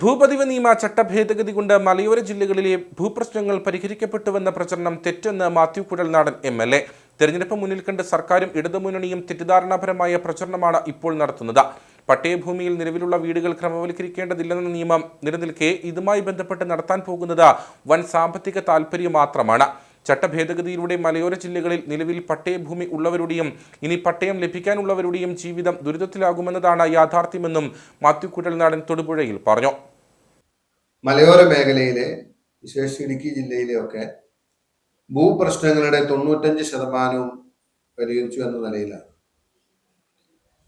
ഭൂപതിവ് നിയമ ചട്ടഭേദഗതി കൊണ്ട് മലയോര ജില്ലകളിലെ ഭൂപ്രശ്നങ്ങൾ പരിഹരിക്കപ്പെട്ടുവെന്ന പ്രചരണം തെറ്റെന്ന് Mathew Kuzhalnadan M L A. തെരഞ്ഞെടുപ്പ് മുന്നിൽ കണ്ട് സർക്കാരും ഇടതുമുന്നണിയും തെറ്റിദ്ധാരണാപരമായ പ്രചരണമാണ് ഇപ്പോൾ നടത്തുന്നത്. പട്ടയഭൂമിയിൽ നിലവിലുള്ള വീടുകൾ ക്രമവൽക്കരിക്കേണ്ടതില്ലെന്ന നിയമം നിലനിൽക്കെ ഇതുമായി ബന്ധപ്പെട്ട് നടത്താൻ പോകുന്നത് വൻ സാമ്പത്തിക താൽപ്പര്യം മാത്രമാണ്. ചട്ടഭേദഗതിയിലൂടെ മലയോര ജില്ലകളിൽ നിലവിൽ പട്ടയഭൂമി ഉള്ളവരുടെയും ഇനി പട്ടയം ലഭിക്കാനുള്ളവരുടെയും ജീവിതം ദുരിതത്തിലാകുമെന്നതാണ് യാഥാർത്ഥ്യമെന്നും മാത്യു കുഴൽനാടൻ തൊടുപുഴയിൽ പറഞ്ഞു. മലയോര മേഖലയിലെ വിശേഷിച്ച് ഇടുക്കി ജില്ലയിലെയൊക്കെ ഭൂപ്രശ്നങ്ങളുടെ തൊണ്ണൂറ്റഞ്ച് ശതമാനവും പരിഹരിച്ചു എന്ന നിലയിലാണ്.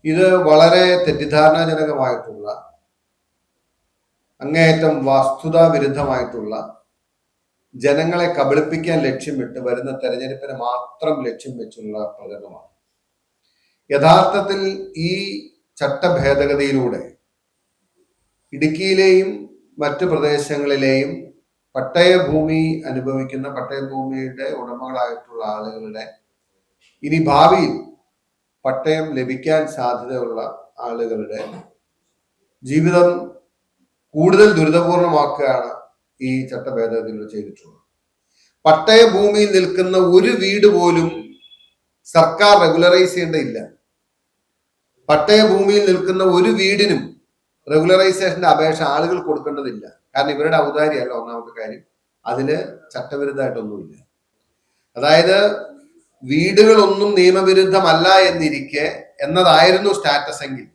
ഇത് വളരെ തെറ്റിദ്ധാരണാജനകമായിട്ടുള്ള അങ്ങേയറ്റം വസ്തുതാ വിരുദ്ധമായിട്ടുള്ള ജനങ്ങളെ കബളിപ്പിക്കാൻ ലക്ഷ്യമിട്ട് വരുന്ന തെരഞ്ഞെടുപ്പിനെ മാത്രം ലക്ഷ്യം വെച്ചുള്ള പ്രചരണമാണ്. യഥാർത്ഥത്തിൽ ഈ ചട്ടഭേദഗതിയിലൂടെ ഇടുക്കിയിലെയും മറ്റു പ്രദേശങ്ങളിലെയും പട്ടയഭൂമി അനുഭവിക്കുന്ന പട്ടയഭൂമിയുടെ ഉടമകളായിട്ടുള്ള ആളുകളുടെ ഇനി ഭാവിയിൽ പട്ടയം ലഭിക്കാൻ സാധ്യതയുള്ള ആളുകളുടെ ജീവിതം കൂടുതൽ ദുരിതപൂർണമാക്കുകയാണ് ഈ ചട്ടഭേദഗതികൾ ചെയ്തിട്ടുള്ളത്. പട്ടയഭൂമിയിൽ നിൽക്കുന്ന ഒരു വീട് പോലും സർക്കാർ റെഗുലറൈസ് ചെയ്യേണ്ടതില്ല. പട്ടയഭൂമിയിൽ നിൽക്കുന്ന ഒരു വീടിനും റെഗുലറൈസേഷന്റെ അപേക്ഷ ആളുകൾ കൊടുക്കേണ്ടതില്ല. കാരണം ഇവരുടെ ഔദാര്യമല്ല ഒന്നാമത്തെ കാര്യം. അതിന് ചട്ടവിരുദ്ധമായിട്ടൊന്നുമില്ല. അതായത് വീടുകളൊന്നും നിയമവിരുദ്ധമല്ല എന്നിരിക്കെ എന്നതായിരുന്നു സ്റ്റാറ്റസ് എങ്കിൽ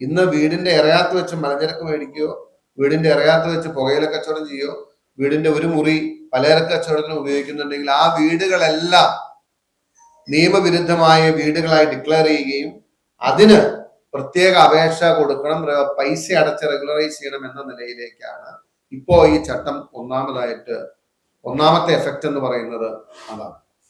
ഇന്ന് വീടിന്റെ ഇറയാത്ത് വെച്ച് മലഞ്ചരക്ക് മേടിക്കുകയോ വീടിന്റെ ഇറയാത്ത് വെച്ച് പുകയില കച്ചവടം ചെയ്യോ? വീടിന്റെ ഒരു മുറി പലചരക്ക് കച്ചവടത്തിന് ഉപയോഗിക്കുന്നുണ്ടെങ്കിൽ ആ വീടുകളെല്ലാം നിയമവിരുദ്ധമായ വീടുകളായി ഡിക്ലെയർ ചെയ്യുകയും അതിന് പ്രത്യേക അപേക്ഷ കൊടുക്കണം പൈസ അടച്ച് റെഗുലറൈസ് ചെയ്യണം എന്ന നിലയിലേക്കാണ് ഇപ്പോ ഈ ചട്ടം ഒന്നാമതായിട്ട് ഒന്നാമത്തെ എഫക്റ്റ് എന്ന് പറയുന്നത് അതാണ്.